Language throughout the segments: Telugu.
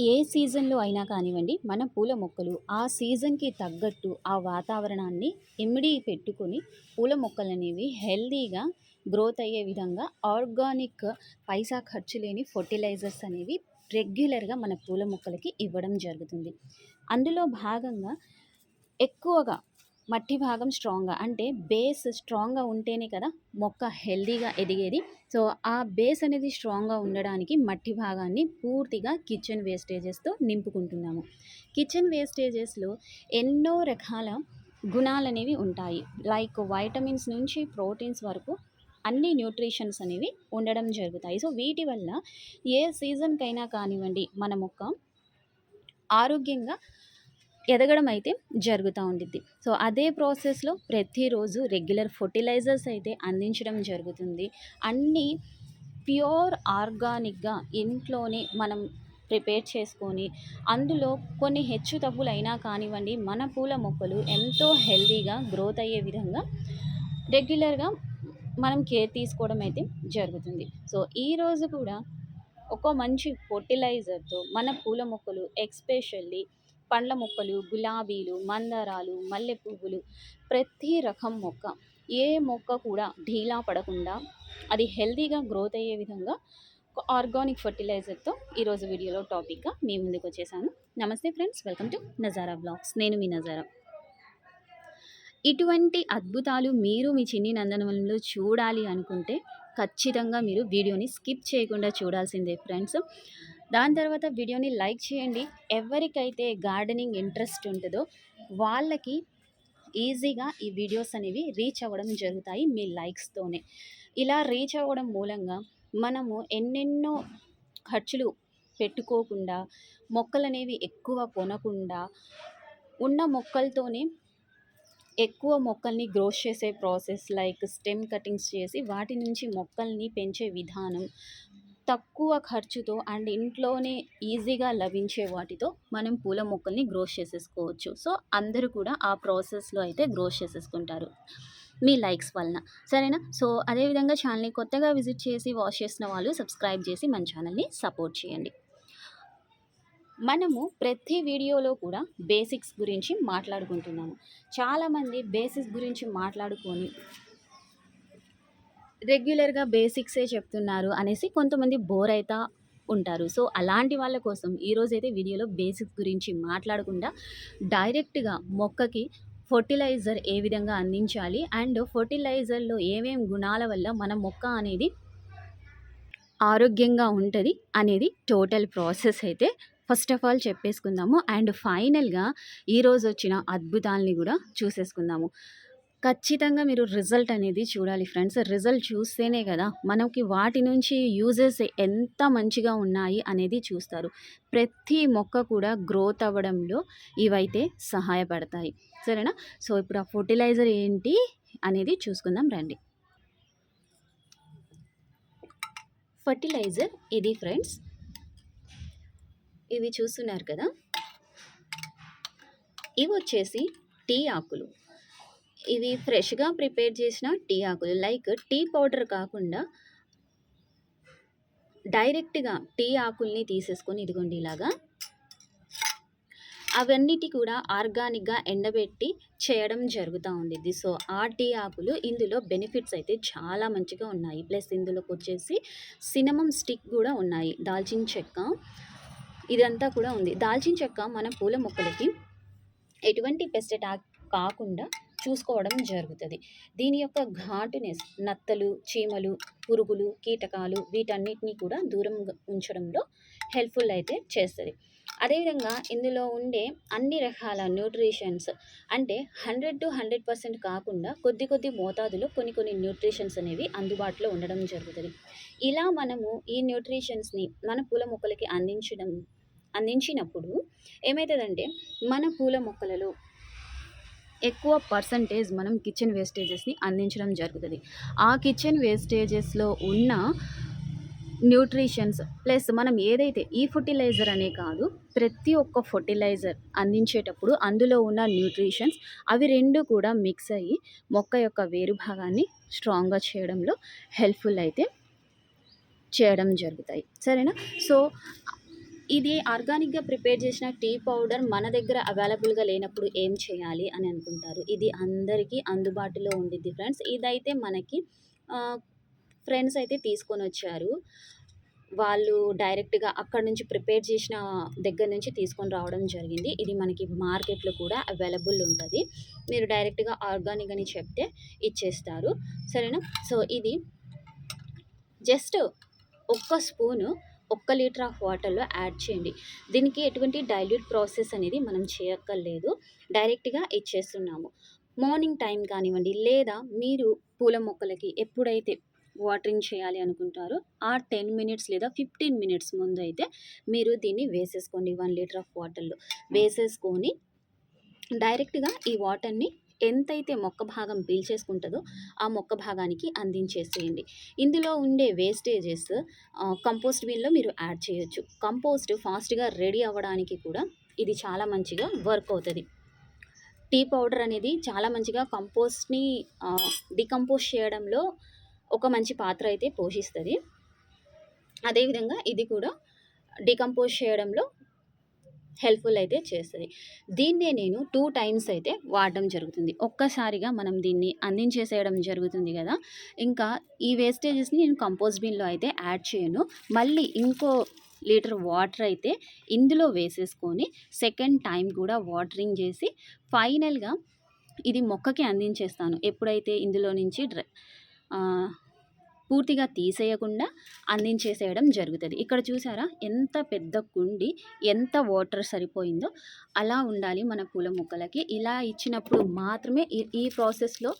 ఏ సీజన్‌లో అయినా కానివ్వండి, మన పూల మొక్కలు ఆ సీజన్‌కి తగ్గట్టు ఆ వాతావరణాన్ని ఇమిడి పెట్టుకొని, పూల మొక్కలనేవి హెల్తీగా గ్రోత్ అయ్యే విధంగా ఆర్గానిక్ పైసా ఖర్చు లేని ఫర్టిలైజర్స్ అనేవి రెగ్యులర్‌గా మన పూల మొక్కలకి ఇవ్వడం జరుగుతుంది. అందులో భాగంగా ఎక్కువగా మట్టి భాగం స్ట్రాంగ్‌గా అంటే బేస్ స్ట్రాంగ్‌గా ఉంటేనే కదా మొక్క హెల్దీగా ఎదిగేది. సో, ఆ బేస్ అనేది స్ట్రాంగ్‌గా ఉండడానికి మట్టి భాగాన్ని పూర్తిగా కిచెన్ వేస్టేజెస్‌తో నింపుకుంటున్నాము. కిచెన్ వేస్టేజెస్‌లో ఎన్నో రకాల గుణాలు అనేవి ఉంటాయి. లైక్ వైటమిన్స్ నుంచి ప్రోటీన్స్ వరకు అన్ని న్యూట్రిషన్స్ అనేవి ఉండడం జరుగుతాయి. సో, వీటి వల్ల ఏ సీజన్‌కైనా కానివ్వండి మన మొక్క ఆరోగ్యంగా ఎదగడం అయితే జరుగుతూ ఉండిద్ది. సో, అదే ప్రాసెస్‌లో ప్రతిరోజు రెగ్యులర్ ఫర్టిలైజర్స్ అయితే అందించడం జరుగుతుంది. అన్నీ ప్యూర్ ఆర్గానిక్‌గా ఇంట్లోనే మనం ప్రిపేర్ చేసుకొని, అందులో కొన్ని హెచ్చు తగ్గులైనా కానివ్వండి, మన పూల మొక్కలు ఎంతో హెల్తీగా గ్రోత్ అయ్యే విధంగా రెగ్యులర్‌గా మనం కేర్ తీసుకోవడం అయితే జరుగుతుంది. సో, ఈరోజు కూడా ఒక మంచి ఫర్టిలైజర్తో మన పూల మొక్కలు ఎక్స్పెషల్లీ పండ్ల మొక్కలు, గులాబీలు, మందారాలు, మల్లె పువ్వులు ప్రతి రకం మొక్క ఏ మొక్క కూడా ఢీలా పడకుండా అది హెల్తీగా గ్రోత్ అయ్యే విధంగా ఆర్గానిక్ ఫర్టిలైజర్తో ఈరోజు వీడియోలో టాపిక్‌గా మీ ముందుకొచ్చేసాను. నమస్తే friends welcome to Nazara blogs నేను మీ నజారా. ఇటువంటి అద్భుతాలు మీరు మీ చిన్ని నందనవనంలో చూడాలి అనుకుంటే ఖచ్చితంగా మీరు వీడియోని స్కిప్ చేయకుండా చూడాల్సిందే ఫ్రెండ్స్. దాని తర్వాత వీడియోని లైక్ చేయండి. ఎవరికైతే గార్డెనింగ్ ఇంట్రెస్ట్ ఉంటుందో వాళ్ళకి ఈజీగా ఈ వీడియోస్ అనేవి రీచ్ అవ్వడం జరుగుతాయి మీ లైక్స్‌తోనే. ఇలా రీచ్ అవ్వడం మూలంగా మనము ఎన్నెన్నో ఖర్చులు పెట్టుకోకుండా, మొక్కలనేవి ఎక్కువ కొనకుండా, ఉన్న మొక్కలతోనే ఎక్కువ మొక్కల్ని గ్రోస్ చేసే ప్రాసెస్ లైక్ స్టెమ్ కటింగ్స్ చేసి వాటి నుంచి మొక్కల్ని పెంచే విధానం, తక్కువ ఖర్చుతో అండ్ ఇంట్లోనే ఈజీగా లభించే వాటితో మనం పూల మొక్కల్ని గ్రో చేసేసుకోవచ్చు. సో, అందరూ కూడా ఆ ప్రాసెస్‌లో అయితే గ్రో చేసేసుకుంటారు. మీ లైక్స్ వలన. సరేనా? సో, అదే విధంగా కొత్తగా విజిట్ చేసి వాచ్ చేసిన వాళ్ళు సబ్స్క్రైబ్ చేసి మన ఛానల్ని సపోర్ట్ చేయండి. మనము ప్రతి వీడియోలో కూడా బేసిక్స్ గురించి మాట్లాడుకుంటున్నాము. చాలామంది బేసిక్స్ గురించి మాట్లాడుకొని రెగ్యులర్‌గా బేసిక్సే చెప్తున్నారు అనేసి కొంతమంది బోర్ అవుతా ఉంటారు. సో, అలాంటి వాళ్ళ కోసం ఈరోజైతే వీడియోలో బేసిక్స్ గురించి మాట్లాడకుండా డైరెక్ట్‌గా మొక్కకి ఫర్టిలైజర్ ఏ విధంగా అందించాలి అండ్ ఫర్టిలైజర్లో ఏమేం గుణాల వల్ల మన మొక్క అనేది ఆరోగ్యంగా ఉంటుంది అనేది టోటల్ ప్రాసెస్ అయితే ఫస్ట్ ఆఫ్ ఆల్ చెప్పేసుకుందాము. అండ్ ఫైనల్‌గా ఈరోజొచ్చిన అద్భుతాల్ని కూడా చూసేసుకుందాము. ఖచ్చితంగా మీరు రిజల్ట్ అనేది చూడాలి ఫ్రెండ్స్. రిజల్ట్ చూస్తేనే కదా మనకి వాటి నుంచి యూజెస్ ఎంత మంచిగా ఉన్నాయి అనేది చూస్తారు. ప్రతి మొక్క కూడా గ్రోత్ అవ్వడంలో ఇవైతే సహాయపడతాయి. సరేనా? సో, ఇప్పుడు ఆ ఫర్టిలైజర్ ఏంటి అనేది చూసుకుందాం రండి. ఫర్టిలైజర్ ఇది ఫ్రెండ్స్. ఇవి చూస్తున్నారు కదా! ఇవి వచ్చేసి టీ ఆకులు. ఇవి ఫ్రెష్‌గా ప్రిపేర్ చేసిన టీ ఆకులు. లైక్ టీ పౌడర్ కాకుండా డైరెక్ట్‌గా టీ ఆకుల్ని తీసేసుకొని ఇదిగోండి ఇలాగా అవన్నిటి కూడా ఆర్గానిక్‌గా ఎండబెట్టి చేయడం జరుగుతూ ఉండిద్ది. సో, ఆ టీ ఆకులు ఇందులో బెనిఫిట్స్ అయితే చాలా మంచిగా ఉన్నాయి. ప్లస్ ఇందులోకి వచ్చేసి సినమం స్టిక్ కూడా ఉన్నాయి. దాల్చిన చెక్క ఇదంతా కూడా ఉంది. దాల్చిన చెక్క మన పూల మొక్కలకి ఎటువంటి పెస్ట్ అటాక్ కాకుండా చూసుకోవడం జరుగుతుంది. దీని యొక్క ఘాటునెస్ నత్తలు, చీమలు, పురుగులు, కీటకాలు వీటన్నిటిని కూడా దూరం ఉంచడంలో హెల్ప్‌ఫుల్ అయితే చేస్తుంది. అదేవిధంగా ఇందులో ఉండే అన్ని రకాల న్యూట్రిషన్స్ అంటే 100-100% కాకుండా కొద్ది కొద్ది మోతాదులో కొన్ని కొన్ని న్యూట్రిషన్స్ అనేవి అందుబాటులో ఉండడం జరుగుతుంది. ఇలా మనము ఈ న్యూట్రిషన్స్‌ని మన పూల మొక్కలకి అందించడం అందించినప్పుడు ఏమవుతుందంటే మన పూల మొక్కలలో ఎక్కువ పర్సెంటేజ్ మనం కిచెన్ వేస్టేజెస్‌ని అందించడం జరుగుతుంది ఆ కిచెన్ వేస్టేజెస్‌లో ఉన్న న్యూట్రిషన్స్ ప్లస్ మనం ఏదైతే ఈ ఫర్టిలైజర్ అనే కాదు ప్రతి ఒక్క ఫర్టిలైజర్ అందించేటప్పుడు అందులో ఉన్న న్యూట్రిషన్స్ అవి రెండు కూడా మిక్స్ అయ్యి మొక్క యొక్క వేరు భాగాన్ని స్ట్రాంగ్‌గా చేయడంలో హెల్ప్‌ఫుల్ అయితే చేయడం జరుగుతాయి. సరేనా? సో, ఇది ఆర్గానిక్‌గా ప్రిపేర్ చేసిన టీ పౌడర్ మన దగ్గర అవైలబుల్‌గా లేనప్పుడు ఏం చేయాలి అని అనుకుంటారు. ఇది అందరికీ అందుబాటులో ఉండిద్ది ఫ్రెండ్స్. ఇదైతే మనకి ఫ్రెండ్స్ అయితే తీసుకొని వచ్చారు వాళ్ళు డైరెక్ట్‌గా అక్కడ నుంచి ప్రిపేర్ చేసిన దగ్గర నుంచి తీసుకొని రావడం జరిగింది. ఇది మనకి మార్కెట్‌లో కూడా అవైలబుల్ ఉంటుంది మీరు డైరెక్ట్‌గా ఆర్గానిక్ అని చెప్తే ఇచ్చేస్తారు. సరేనా? సో, ఇది జస్ట్ ఒక్క స్పూను ఒక్క లీటర్ ఆఫ్ వాటర్‌లో యాడ్ చేయండి. దీనికి ఎటువంటి డైల్యూట్ ప్రాసెస్ అనేది మనం చేయక్కర్లేదు. డైరెక్ట్‌గా ఇచ్చేస్తున్నాము. మార్నింగ్ టైం కానివ్వండి, లేదా మీరు పూల మొక్కలకి ఎప్పుడైతే వాటరింగ్ చేయాలి అనుకుంటారో, ఆ 10 మినిట్స్ లేదా 15 మినిట్స్ ముందైతే మీరు దీన్ని వేసేసుకోండి 1 లీటర్ ఆఫ్ వాటర్‌లో. వేసేసుకొని డైరెక్ట్‌గా ఈ వాటర్‌ని ఎంతైతే మొక్క భాగం పీల్చేసుకుంటుందో ఆ మొక్క భాగానికి అందించేసేయండి. ఇందులో ఉండే వేస్టేజెస్ కంపోస్ట్ బిన్‌లో మీరు యాడ్ చేయొచ్చు. కంపోస్ట్ ఫాస్ట్‌గా రెడీ అవ్వడానికి కూడా ఇది చాలా మంచిగా వర్క్ అవుతుంది టీ పౌడర్ అనేది చాలా మంచిగా కంపోస్ట్‌ని డికంపోజ్ చేయడంలో ఒక మంచి పాత్ర అయితే పోషిస్తుంది అదేవిధంగా ఇది కూడా డీకంపోజ్ చేయడంలో హెల్ప్‌ఫుల్ అయితే చేస్తుంది దీన్నే నేను టూ టైమ్స్ అయితే వాడడం జరుగుతుంది. ఒక్కసారిగా మనం దీన్ని అందించేసేయడం జరుగుతుంది కదా ఇంకా ఈ వేస్టేజెస్‌ని నేను కంపోజ్ బిన్‌లో అయితే యాడ్ చేయను. మళ్ళీ ఇంకో లీటర్ వాటర్ అయితే ఇందులో వేసేసుకొని సెకండ్ టైం కూడా వాటరింగ్ చేసి ఫైనల్‌గా ఇది మొక్కకి అందించేస్తాను. ఎప్పుడైతే ఇందులో నుంచి డ్ర పూర్తిగా తీసేయకుండా అందించేసేయడం జరుగుతుంది ఇక్కడ చూసారా? ఎంత పెద్ద కుండి, ఎంత వాటర్ సరిపోయిందో అలా ఉండాలి మన పూల మొక్కలకి. ఇలా ఇచ్చినప్పుడు మాత్రమే ఈ ఈ ప్రాసెస్‌లో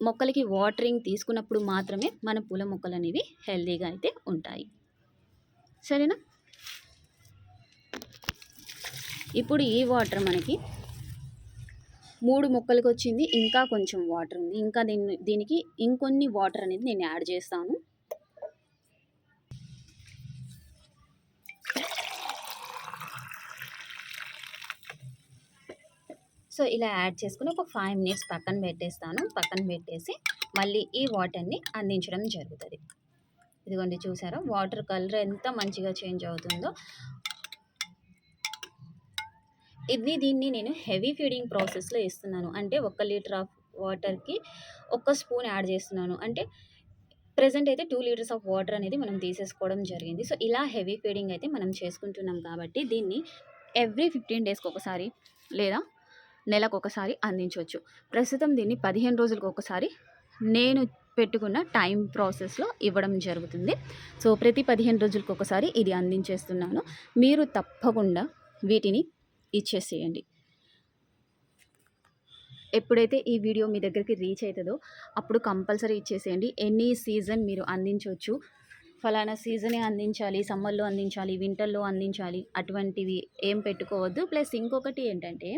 మొక్కలకి వాటరింగ్ తీసుకున్నప్పుడు మాత్రమే మన పూల మొక్కలు అనేవి హెల్తీగా అయితే ఉంటాయి. సరేనా? ఇప్పుడు ఈ వాటర్ మనకి మూడు ముక్కలకి వచ్చింది ఇంకా కొంచెం వాటర్ ఉంది. ఇంకా దీన్ని దీనికి ఇంకొన్ని వాటర్ అనేది నేను యాడ్ చేస్తాను. సో, ఇలా యాడ్ చేసుకుని ఒక ఫైవ్ మినిట్స్ పక్కన పెట్టేస్తాను. పక్కన పెట్టేసి మళ్ళీ ఈ వాటర్‌ని అందించడం జరుగుతుంది ఇదిగోండి చూసారా? వాటర్ కలర్ ఎంత మంచిగా చేంజ్ అవుతుందో. ఇది దీన్ని నేను హెవీ ఫీడింగ్ ప్రాసెస్‌లో ఇస్తున్నాను. అంటే ఒక్క లీటర్ ఆఫ్ వాటర్‌కి ఒక్క స్పూన్ యాడ్ చేస్తున్నాను. అంటే ప్రజెంట్ అయితే టూ లీటర్స్ ఆఫ్ వాటర్ అనేది మనం తీసేసుకోవడం జరిగింది. సో, ఇలా హెవీ ఫీడింగ్ అయితే మనం చేసుకుంటున్నాం కాబట్టి దీన్ని ఎవ్రీ 15 డేస్‌కి ఒకసారి లేదా నెలకు ఒకసారి అందించవచ్చు ప్రస్తుతం దీన్ని 15 రోజులకు ఒకసారి నేను పెట్టుకున్న టైం ప్రాసెస్‌లో ఇవ్వడం జరుగుతుంది. సో, ప్రతి 15 రోజులకు ఒకసారి ఇది అందించేస్తున్నాను. మీరు తప్పకుండా వీటిని ఇచ్చేసేయండి. ఎప్పుడైతే ఈ వీడియో మీ దగ్గరికి రీచ్ అవుతుందో అప్పుడు కంపల్సరీ ఇచ్చేసేయండి. ఎనీ సీజన్ మీరు అందించవచ్చు ఫలానా సీజనే అందించాలి, సమ్మర్‌లో అందించాలి, వింటర్‌లో అందించాలి అటువంటివి ఏం పెట్టుకోవద్దు. ప్లస్ ఇంకొకటి ఏంటంటే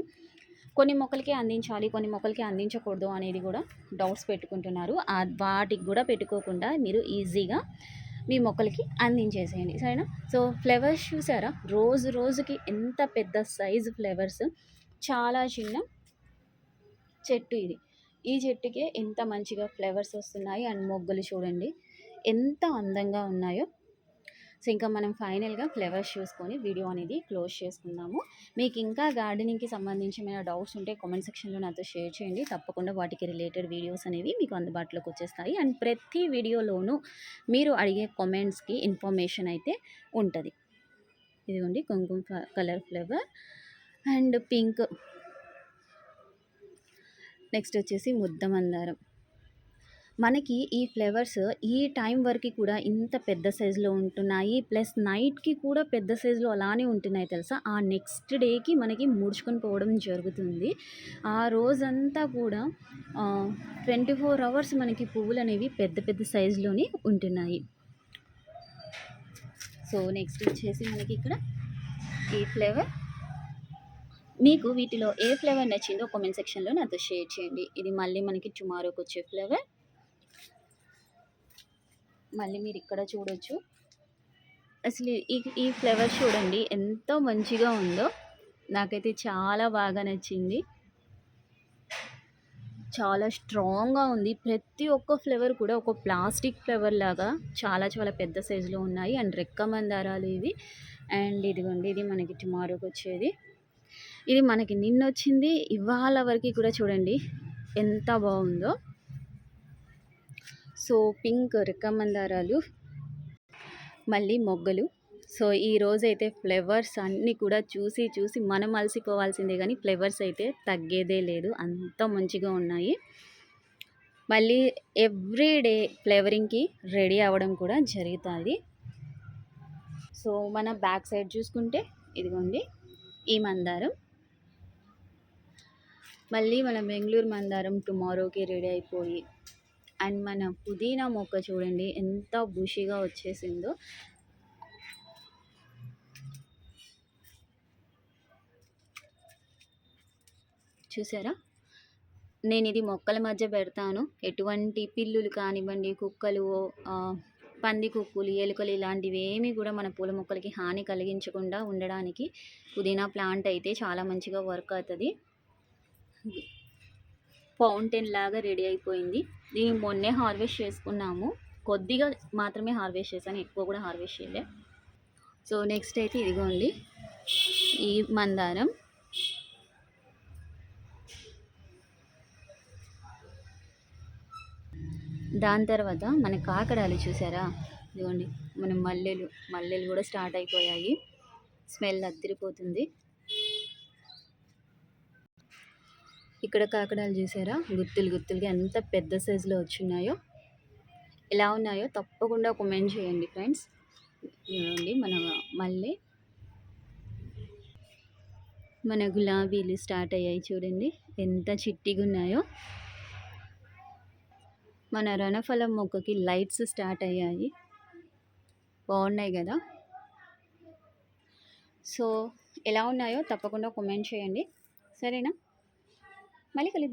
కొన్ని మొక్కలకి అందించాలి, కొన్ని మొక్కలకి అందించకూడదు అనేది కూడా డౌట్స్ పెట్టుకుంటున్నారు. వాటికి కూడా పెట్టుకోకుండా మీరు ఈజీగా మీ మొక్కలకి అందించేసేయండి. సరేనా? సో, ఫ్లవర్స్ చూసారా? రోజు రోజుకి ఎంత పెద్ద సైజు ఫ్లవర్స్. చాలా చిన్న చెట్టు ఇది. ఈ చెట్టుకే ఎంత మంచిగా ఫ్లవర్స్ వస్తున్నాయి అండ్ మొగ్గలు చూడండి. ఎంత అందంగా ఉన్నాయో. సో, ఇంకా మనం ఫైనల్‌గా ఫ్లవర్స్ చూసుకొని వీడియో అనేది క్లోజ్ చేసుకుందాము. మీకు ఇంకా గార్డెనింగ్‌కి సంబంధించి ఏమైనా డౌట్స్ ఉంటే కామెంట్ సెక్షన్‌లో నాతో షేర్ చేయండి. తప్పకుండా వాటికి రిలేటెడ్ వీడియోస్ అనేవి మీకు అందుబాటులోకి వచ్చేస్తాయి. అండ్ ప్రతి వీడియోలోనూ మీరు అడిగే కామెంట్స్‌కి ఇన్ఫర్మేషన్ అయితే ఉంటుంది ఇదిగోండి కుంకుమ colour flavour and pink. Next వచ్చేసి ముద్ద మందారం. మనకి ఈ ఫ్లవర్స్ ఈ టైం వరకు కూడా ఇంత పెద్ద సైజులో ఉంటున్నాయి. ప్లస్ నైట్‌కి కూడా పెద్ద సైజులో అలానే ఉంటున్నాయి తెలుసా? ఆ నెక్స్ట్ డేకి మనకి ముడుచుకొని పోవడం జరుగుతుంది. ఆ రోజంతా కూడా ట్వంటీ ఫోర్ అవర్స్ మనకి పువ్వులు అనేవి పెద్ద పెద్ద సైజులోనే ఉంటున్నాయి. సో, నెక్స్ట్ వచ్చేసి మనకి ఇక్కడ ఈ ఫ్లేవర్. మీకు వీటిలో ఏ ఫ్లేవర్ నచ్చిందో కామెంట్ సెక్షన్‌లో నాతో షేర్ చేయండి. ఇది మళ్ళీ మనకి టుమారోకొచ్చే ఫ్లేవర్. మళ్ళీ మీరు ఇక్కడ చూడొచ్చు. అసలు ఈ ఈ ఫ్లేవర్ చూడండి ఎంతో మంచిగా ఉందో. నాకైతే చాలా బాగా నచ్చింది. చాలా స్ట్రాంగ్‌గా ఉంది. ప్రతి ఒక్క ఫ్లేవర్ కూడా ఒక ప్లాస్టిక్ ఫ్లేవర్ లాగా చాలా చాలా పెద్ద సైజులో ఉన్నాయి. అండ్ రెక్క మందారాలు ఇవి. అండ్ ఇదిగోండి ఇది మనకి టుమారోకి వచ్చేది ఇది మనకి నిన్న వచ్చింది ఇవాళ వరకు కూడా చూడండి ఎంత బాగుందో సో పింక్ రెక్కమందారాలు మళ్ళీ మొగ్గలు. సో ఈ రోజైతే ఫ్లేవర్స్ అన్నీ కూడా చూసి చూసి మనం అలసిపోవాల్సిందే కానీ ఫ్లేవర్స్ అయితే తగ్గేదే లేదు. అంత మంచిగా ఉన్నాయి. మళ్ళీ ఎవ్రీ డే ఫ్లేవరింగ్కి రెడీ అవ్వడం కూడా జరుగుతుంది. సో మన బ్యాక్ సైడ్ చూసుకుంటే ఇదిగోండి ఈ మందారం. మళ్ళీ మన బెంగళూరు మందారం టుమారోకి రెడీ అయిపోయి అండ్ మన పుదీనా మొక్క చూడండి ఎంత బుషిగా వచ్చేసిందో. చూసారా? నేను ఇది మొక్కల మధ్య పెడతాను. ఎటువంటి పిల్లులు కానివ్వండి కుక్కలు పంది కుక్కులు ఎలుకలు ఇలాంటివి ఏమీ కూడా మన పూల మొక్కలకి హాని కలిగించకుండా ఉండడానికి పుదీనా ప్లాంట్ అయితే చాలా మంచిగా వర్క్ అవుతుంది. ఫౌంటైన్ లాగా రెడీ అయిపోయింది. దీన్ని మొన్నే హార్వెస్ట్ చేసుకున్నాము. కొద్దిగా మాత్రమే హార్వెస్ట్ చేశాను ఎక్కువ కూడా హార్వెస్ట్ చేయలే. సో నెక్స్ట్ అయితే ఇదిగోండి ఈ మందారం. దాని తర్వాత మన కాకడాలు చూసారా? ఇదిగోండి మన మల్లెలు మల్లెలు కూడా స్టార్ట్ అయిపోయాయి. స్మెల్ అద్దరిపోతుంది. ఇక్కడ కాకడాలు చూసారా గుత్తులు గుత్తులుగా ఎంత పెద్ద సైజులో వచ్చున్నాయో ఎలా ఉన్నాయో తప్పకుండా కమెంట్ చేయండి ఫ్రెండ్స్ ఇదిగోండి మన మళ్ళీ మన గులాబీలు స్టార్ట్ అయ్యాయి చూడండి ఎంత చిట్టిగా ఉన్నాయో. మన రణఫలం మొక్కకి లైట్స్ స్టార్ట్ అయ్యాయి. బాగున్నాయి కదా? సో ఎలా ఉన్నాయో తప్పకుండా కామెంట్ చేయండి. సరేనా? मल कल